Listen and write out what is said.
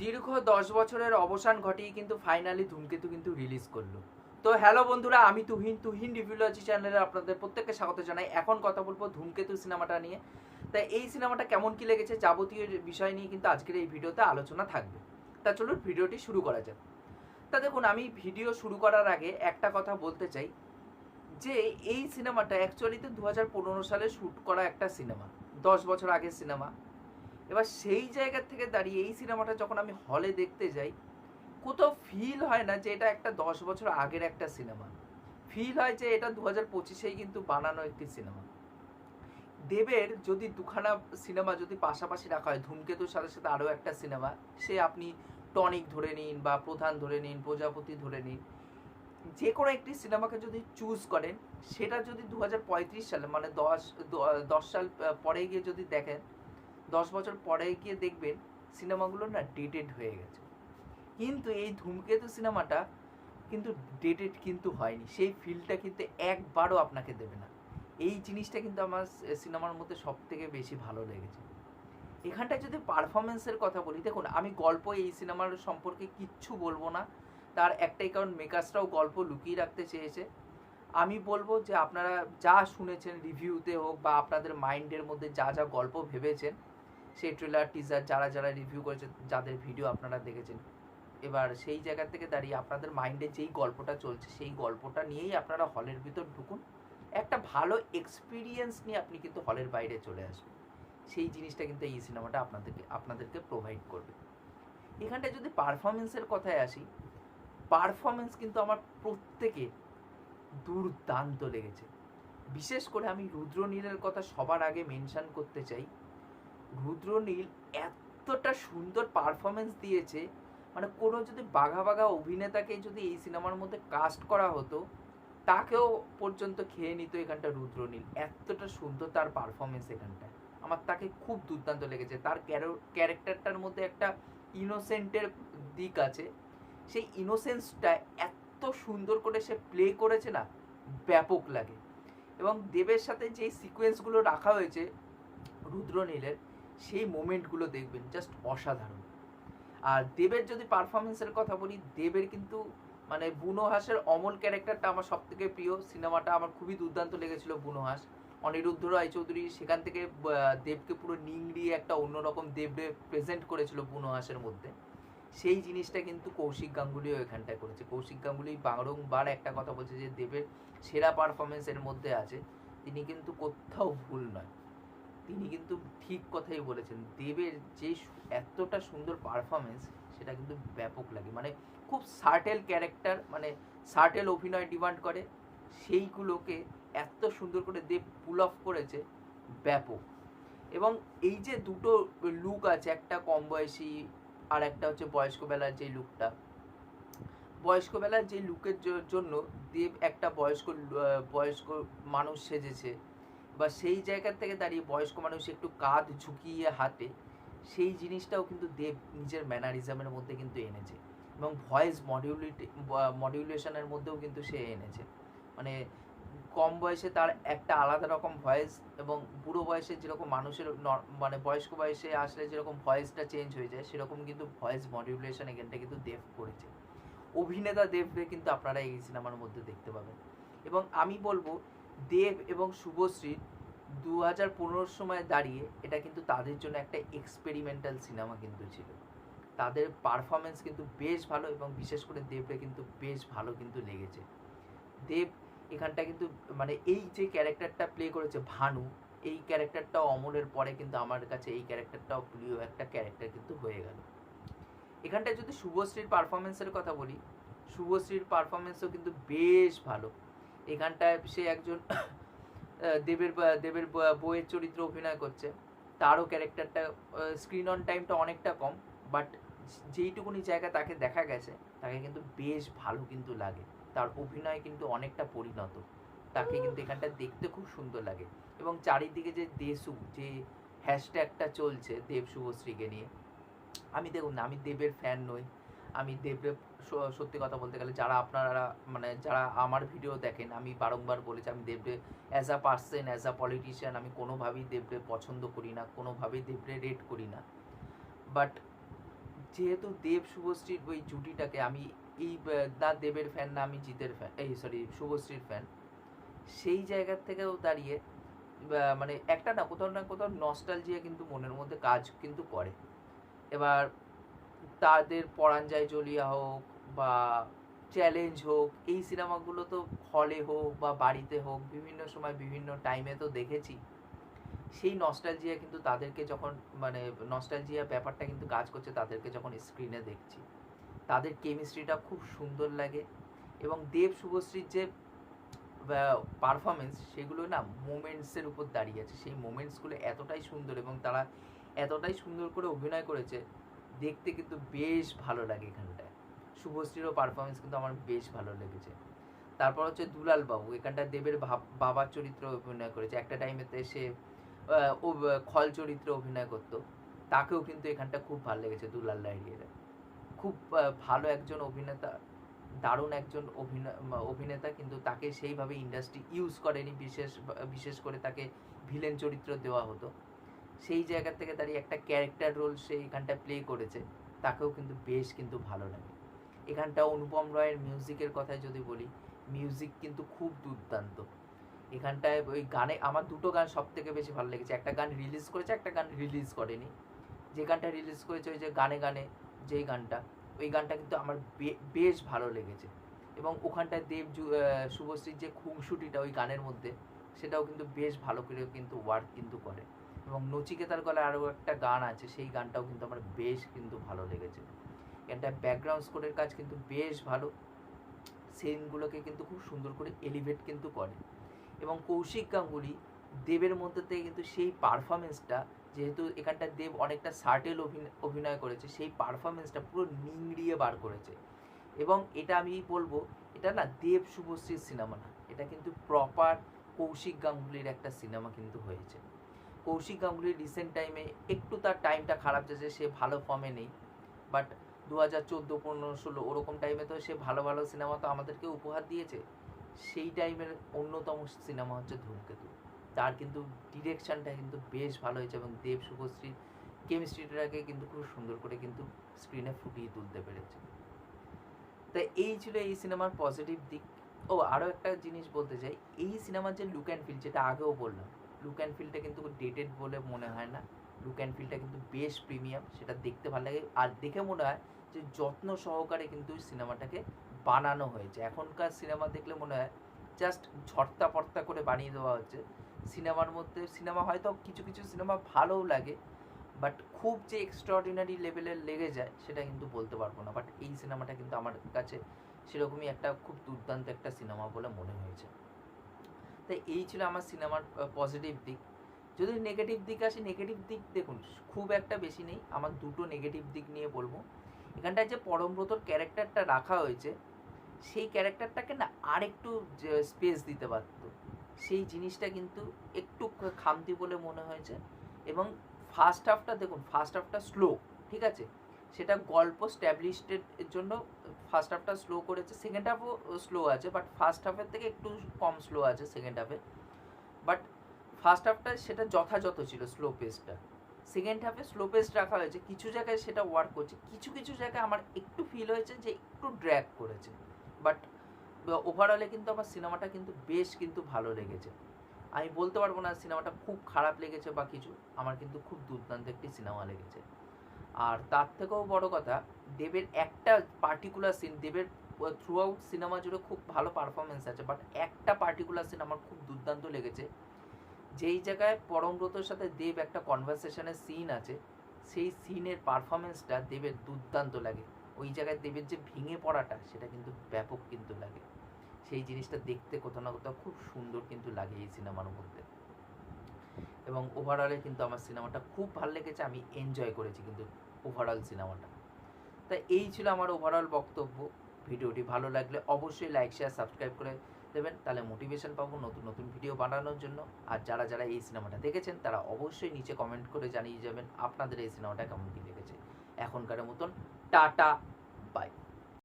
দীর্ঘ দশ বছরের অবসান ঘটিয়ে কিন্তু ফাইনালি ধূমকেতু কিন্তু রিলিজ করল। তো হ্যালো বন্ধুরা, আমি তুহিন। তুহিন রিভিউলজি চ্যানেলে আপনাদের প্রত্যেককে স্বাগত জানাই। এখন কথা বলব ধূমকেতু সিনেমাটা নিয়ে। তাই এই সিনেমাটা কেমন কি লেগেছে যাবতীয় বিষয় নিয়ে কিন্তু আজকের এই ভিডিওতে আলোচনা থাকবে। তা চলুন ভিডিওটি শুরু করা যাক। তা দেখুন, আমি ভিডিও শুরু করার আগে একটা কথা বলতে চাই, যে এই সিনেমাটা অ্যাকচুয়ালিতে দু হাজার পনেরো সালে শ্যুট করা একটা সিনেমা দশ বছর আগের সিনেমা এবার সেই জায়গা থেকে দাঁড়িয়ে এই সিনেমাটা যখন আমি হলে দেখতে যাই, কোথাও ফিল হয় না যে এটা একটা দশ বছর আগের একটা সিনেমা। ফিল হয় যে এটা দু হাজার পঁচিশেই কিন্তু বানানো একটি সিনেমা। দেবের যদি দুখানা সিনেমা যদি পাশাপাশি রাখা হয়, ধূমকেতুর সাথে সাথে আরও একটা সিনেমা, সে আপনি টনিক ধরে নিন বা প্রধান ধরে নিন, প্রজাপতি ধরে নিন, যে কোনো একটি সিনেমাকে যদি চুজ করেন, সেটা যদি দু হাজার পঁয়ত্রিশ সালে মানে দশ দশ সাল পরে গিয়ে যদি দেখেন দশ বছর পরে গিয়ে দেখবেন সিনেমাগুলো না ডেটেড হয়ে গেছে। কিন্তু এই ধূমকেতু সিনেমাটা কিন্তু ডেটেড কিন্তু হয়নি। সেই ফিলটা কিন্তু একবারও আপনাকে দেবে না। এই জিনিসটা কিন্তু আমার সিনেমার মধ্যে সব থেকে বেশি ভালো লেগেছে। এখানটায় যদি পারফরমেন্সের কথা বলি, দেখুন, আমি গল্প এই সিনেমার সম্পর্কে কিচ্ছু বলব না। তার একটাই কারণ, মেকার্সরাও গল্প লুকিয়ে রাখতে চেয়েছে। আমি বলব যে আপনারা যা শুনেছেন রিভিউতে হোক বা আপনাদের মাইন্ডের মধ্যে যা যা গল্প ভেবেছেন সেই ট্রেলার টিজার যারা যারা রিভিউ করেছে, যাদের ভিডিও আপনারা দেখেছেন। এবার সেই জায়গা থেকে দাঁড়িয়ে আপনাদের মাইন্ডে যেই গল্পটা চলছে, সেই গল্পটা নিয়েই আপনারা হলের ভিতর ঢুকুন। একটা ভালো এক্সপিরিয়েন্স নিয়ে আপনি কিন্তু হলের বাইরে চলে আসবেন সেই জিনিসটা কিন্তু এই সিনেমাটা আপনাদেরকে আপনাদেরকে প্রোভাইড করবে। এখানটায় যদি পারফরমেন্সের কথায় আসি পারফরমেন্স কিন্তু আমার প্রত্যেকে দুর্দান্ত লেগেছে। বিশেষ করে আমি রুদ্রনীলের কথা সবার আগে মেনশান করতে চাই। রুদ্রনীল এতটা সুন্দর পারফরমেন্স দিয়েছে। মানে কোনো যদি বাঘা বাঘা অভিনেতাকে যদি এই সিনেমার মধ্যে কাস্ট করা হতো, তাকেও পর্যন্ত খেয়ে নিত এখানটা রুদ্রনীল এতটা সুন্দর তার পারফরমেন্স এখানটায়। আমার তাকে খুব দুর্দান্ত লেগেছে। তার ক্যারেক্টারটার মধ্যে একটা ইনোসেন্টের দিক আছে। সেই ইনোসেন্সটা এত সুন্দর করে সে প্লে করেছে না, ব্যাপক লাগে। এবং দেবের সাথে যে সিকোয়েন্সগুলো রাখা হয়েছে রুদ্রনীলের সেই মোমেন্টগুলো দেখবেন জাস্ট অসাধারণ। আর দেবের যদি পারফরমেন্সের কথা বলি, দেবের কিন্তু মানে বুনো হাসের অমল ক্যারেক্টারটা আমার সব থেকে প্রিয়। সিনেমাটা আমার খুবই দুর্দান্ত লেগেছিল বুনো হাস। অনিরুদ্ধ রায় চৌধুরী সেখান থেকে দেবকে পুরো নিংড়িয়ে একটা অন্যরকম দেবরে প্রেজেন্ট করেছিল বুনো হাসের মধ্যে। সেই জিনিসটা কিন্তু কৌশিক গাঙ্গুলিও এখানটায় করেছে। কৌশিক গাঙ্গুলি বারংবার একটা কথা বলছে যে, দেবের সেরা পারফরমেন্স এর মধ্যে আছে। তিনি কিন্তু কোথাও ভুল নয়। তিনি কিন্তু ঠিক কথাই বলেছেন। দেবের যে এতটা সুন্দর পারফরমেন্স সেটা কিন্তু ব্যাপক লাগে। মানে খুব সার্টেল ক্যারেক্টার মানে সার্টেল অভিনয় ডিমান্ড করে, সেইগুলোকে এত সুন্দর করে দেব পুল অফ করেছে, ব্যাপক। এবং এই যে দুটো লুক আছে, একটা কম বয়সী আর একটা হচ্ছে বয়স্ক বেলার যে লুকটা বয়স্ক বেলার যে লুকের জন্য দেব একটা বয়স্ক বয়স্ক মানুষ সেজেছে। বা সেই জায়গা থেকে দাঁড়িয়ে বয়স্ক মানুষ একটু কাঁধ ঝুঁকিয়ে হাতে সেই জিনিসটাও কিন্তু দেব নিজের ম্যানারিজমের মধ্যে কিন্তু এনেছে এবং ভয়েস মডিউলিটি মডিউলেশনের মধ্যেও কিন্তু সে এনেছে। মানে কম বয়সে তার একটা আলাদা রকম ভয়েস এবং বুড়ো বয়সে যেরকম মানুষের মানে বয়স্ক বয়সে আসলে যেরকম ভয়েসটা চেঞ্জ হয়ে যায়, সেরকম কিন্তু ভয়েস মডিউলেশন এখানটা কিন্তু দেব করেছে। অভিনেতা দেবকে কিন্তু আপনারা এই সিনেমার মধ্যে দেখতে পাবেন। এবং আমি বলব দেব এবং শুভশ্রী দু হাজার পনেরোর সময় দাঁড়িয়ে এটা কিন্তু তাদের জন্য একটা এক্সপেরিমেন্টাল সিনেমা কিন্তু ছিল। তাদের পারফরমেন্স কিন্তু বেশ ভালো এবং বিশেষ করে দেবরে কিন্তু বেশ ভালো কিন্তু লেগেছে। দেব এখানটা কিন্তু মানে এই যে ক্যারেক্টারটা প্লে করেছে ভানু, এই ক্যারেক্টারটাও অমলের পরে কিন্তু আমার কাছে এই ক্যারেক্টারটাও প্রিয় একটা ক্যারেক্টার কিন্তু হয়ে গেল। এখানটায় যদি শুভশ্রীর পারফরমেন্সের কথা বলি, শুভশ্রীর পারফরমেন্সও কিন্তু বেশ ভালো। এখানটায় সে একজন দেবের দেবের বইয়ের চরিত্র অভিনয় করছে। তারও ক্যারেক্টারটা স্ক্রিন অন টাইমটা অনেকটা কম বাট যেইটুকুনি জায়গা তাকে দেখা গেছে, তাকে কিন্তু বেশ ভালো কিন্তু লাগে। তার অভিনয় কিন্তু অনেকটা পরিণত। তাকে কিন্তু এখানটা দেখতে খুব সুন্দর লাগে। এবং চারিদিকে যে দেশু, যে হ্যাশট্যাগটা চলছে দেব শুভশ্রীকে নিয়ে, আমি দেখুন, আমি দেবের ফ্যান নই, আমি দেবরে সত্যি কথা বলতে গেলে যারা আপনারা মানে যারা আমার ভিডিও দেখেন, আমি বারংবার বলেছি, আমি দেবরে as a person as a politician আমি কোনোভাবেই দেবরে পছন্দ করি না, কোনোভাবেই দেবরে রেট করি না। বাট যেহেতু দেব শুভশ্রীর ওই জুটিটাকে আমি এই না দেবের ফ্যান না আমি জিতের ফ্যান এই সরি শুভশ্রীর ফ্যান সেই জায়গার থেকেও দাঁড়িয়ে মানে একটা না, কোথাও না কোথাও নস্টালজিয়া কিন্তু মনের মধ্যে কাজ কিন্তু করে। এবার তাদের পরাঞ্জয় জলিয়া হোক বা চ্যালেঞ্জ হোক, এই সিনেমাগুলো তো হলে হোক বা বাড়িতে হোক, বিভিন্ন সময় বিভিন্ন টাইমে তো দেখেছি। সেই নস্টালজিয়া কিন্তু তাদেরকে যখন মানে নস্টালজিয়া ব্যাপারটা কিন্তু কাজ করছে, তাদেরকে যখন স্ক্রিনে দেখছি। তাদের কেমিস্ট্রিটা খুব সুন্দর লাগে এবং দেব শুভশ্রীর যে পারফরমেন্স সেগুলো না মোমেন্টসের উপর দাঁড়িয়ে আছে। সেই মোমেন্টসগুলো এতটাই সুন্দর এবং তারা এতটাই সুন্দর করে অভিনয় করেছে, দেখতে কিন্তু বেশ ভালো লাগে এখানটায় শুভশ্রীরও পারফরমেন্স কিন্তু আমার বেশ ভালো লেগেছে। তারপর হচ্ছে দুলাল বাবু এখানটা দেবের বাবার চরিত্র অভিনয় করেছে। একটা টাইমেতে সে ও, খল চরিত্রে অভিনয় করতো। তাকেও কিন্তু এখানটা খুব ভালো লেগেছে দুলাল লাইরিয়ার খুব ভালো একজন অভিনেতা, দারুণ একজন অভিনয় অভিনেতা কিন্তু তাকে সেইভাবে ইন্ডাস্ট্রি ইউজ করেনি। বিশেষ বিশেষ করে তাকে ভিলেন চরিত্র দেওয়া হতো। সেই জায়গা থেকে তারই একটা ক্যারেক্টার রোল সে এখানটা প্লে করেছে। তাকেও কিন্তু বেশ কিন্তু ভালো লাগে। এখানটা অনুপম রয়ের মিউজিকের কথায় যদি বলি মিউজিক কিন্তু খুব দুর্দান্ত। এখানটায় ওই গানে আমার দুটো গান সব থেকে বেশি ভালো লেগেছে। একটা গান রিলিজ করেছে, একটা গান রিলিজ করেনি। যে গানটা রিলিজ করেছে ওই যে গানে গানে যেই গানটা, ওই গানটা কিন্তু আমার বেশ ভালো লেগেছে। এবং ওখানটায় দেব শুভশ্রীর যে খুংসুটিটা ওই গানের মধ্যে, সেটাও কিন্তু বেশ ভালো করে কিন্তু ওয়ার্ক কিন্তু করে। এবং নচিকেতার গলায় আরও একটা গান আছে, সেই গানটাও কিন্তু আমার বেশ কিন্তু ভালো লেগেছে। এটা ব্যাকগ্রাউন্ড স্কোরের কাজ কিন্তু বেশ ভালো। সিনগুলোকে কিন্তু খুব সুন্দর করে এলিভেট কিন্তু করে। এবং কৌশিক গাঙ্গুলি দেবের মধ্যে থেকে কিন্তু সেই পারফরমেন্সটা যেহেতু এখানটা দেব অনেকটা সার্টেল অভিনয় করেছে, সেই পারফরমেন্সটা পুরো নিংড়িয়ে বার করেছে। এবং এটা আমি বলব, এটা না দেব শুভশ্রীর সিনেমা না, এটা কিন্তু প্রপার কৌশিক গাঙ্গুলির একটা সিনেমা কিন্তু হয়েছে। কৌশিক গাঙ্গুলির রিসেন্ট টাইমে একটু তার টাইমটা খারাপ যাচ্ছে সে ভালো ফর্মে নেই বাট দু হাজার চোদ্দ, পনেরো, ষোলো, ওরকম টাইমে তো সে ভালো ভালো সিনেমা তো আমাদেরকে উপহার দিয়েছে। সেই টাইমের অন্যতম সিনেমা হচ্ছে ধূমকেতু। তার কিন্তু ডিরেকশনটা কিন্তু বেশ ভালো হয়েছে এবং দেব শুভশ্রীর কেমিস্ট্রিটাকে কিন্তু খুব সুন্দর করে কিন্তু স্ক্রিনে ফুটিয়ে তুলতে পেরেছে। তো এই ছিল এই সিনেমার পজিটিভ দিক। ও আরও একটা জিনিস বলতে চাই। এই সিনেমার যে লুক অ্যান্ড ফিল যেটা আগেও বললাম লুক অ্যান্ড ফিলটা কিন্তু ডেটেড বলে মনে হয় না। লুক অ্যান্ড ফিলটা কিন্তু বেশ প্রিমিয়াম সেটা দেখতে ভালো লাগে। আর দেখে মনে হয় যে যত্ন সহকারে কিন্তু সিনেমাটাকে বানানো হয়েছে। এখনকার সিনেমা দেখলে মনে হয় জাস্ট ঝর্তা পর্তা করে বানিয়ে দেওয়া হচ্ছে। সিনেমার মধ্যে, সিনেমা হয়তো কিছু কিছু সিনেমা ভালোও লাগে বাট খুব যে এক্সট্রাঅর্ডিনারি লেভেলের লেগে যায়, সেটা কিন্তু বলতে পারব না। বাট এই সিনেমাটা কিন্তু আমার কাছে সেরকমই একটা খুব দুর্দান্ত একটা সিনেমা বলে মনে হয়েছে। তাই এই ছিল আমার সিনেমার পজিটিভ দিক। যদি নেগেটিভ দিক আসে নেগেটিভ দিক দেখুন, খুব একটা বেশি নেই। আমার দুটো নেগেটিভ দিক নিয়ে বলব। এখানটায় যে পরমব্রতর ক্যারেক্টারটা রাখা হয়েছে, সেই ক্যারেক্টারটাকে না আরেকটু স্পেস দিতে পারতো। সেই জিনিসটা কিন্তু একটু খামতি বলে মনে হয়েছে। এবং ফার্স্ট হাফটা দেখুন ফার্স্ট হাফটা স্লো ঠিক আছে? সেটা গল্প স্ট্যাবলিশডের জন্য ফার্স্ট হাফটা স্লো করেছে। সেকেন্ড হাফও স্লো আছে বাট ফার্স্ট হাফের থেকে একটু কম স্লো আছে সেকেন্ড হাফে বাট ফার্স্ট হাফটা সেটা যথাযথ ছিল স্লো পেসটা সেকেন্ড হাফে স্লো পেস রাখা হয়েছে। কিছু জায়গায় সেটা ওয়ার্ক করছে। কিছু কিছু জায়গায় আমার একটু ফিল হয়েছে যে একটু ড্র্যাগ করেছে। বাট ওভারঅলে কিন্তু আমার সিনেমাটা কিন্তু বেশ কিন্তু ভালো লেগেছে। আমি বলতে পারব না সিনেমাটা খুব খারাপ লেগেছে বা কিছু। আমার কিন্তু খুব দুর্দান্ত একটি সিনেমা লেগেছে। আর তার থেকেও বড় কথা, দেবের একটা পার্টিকুলার সিন দেবের থ্রু আউট সিনেমা জুড়ে খুব ভালো পারফরমেন্স আছে। বাট একটা পার্টিকুলার সিন আমার খুব দুর্দান্ত লেগেছে। যেই জায়গায় পরমব্রতর সাথে দেব একটা কনভারসেশনের সিন আছে, সেই সিনের পারফরমেন্সটা দেবের দুর্দান্ত লাগে। ওই জায়গায় দেবের যে ভেঙে পড়াটা, সেটা কিন্তু ব্যাপক কিন্তু লাগে। সেই জিনিসটা দেখতে কোথাও না কোথাও খুব সুন্দর কিন্তু লাগে এই সিনেমার মধ্যে। এবং ওভারঅলে কিন্তু আমার সিনেমাটা খুব ভালো লেগেছে, আমি এনজয় করেছি কিন্তু ওভারঅল সিনেমাটা তা এই ছিল আমার ওভারঅল বক্তব্য। ভিডিওটি ভালো লাগলে অবশ্যই লাইক শেয়ার সাবস্ক্রাইব করে দেবেন, তাহলে মোটিভেশন পাবো নতুন নতুন ভিডিও বানানোর জন্য। আর যারা যারা এই সিনেমাটা দেখেছেন, তারা অবশ্যই নিচে কমেন্ট করে জানিয়ে যাবেন আপনাদের এই সিনেমাটা কেমন কি লেগেছে। এখনকার মতন, টাটা বাই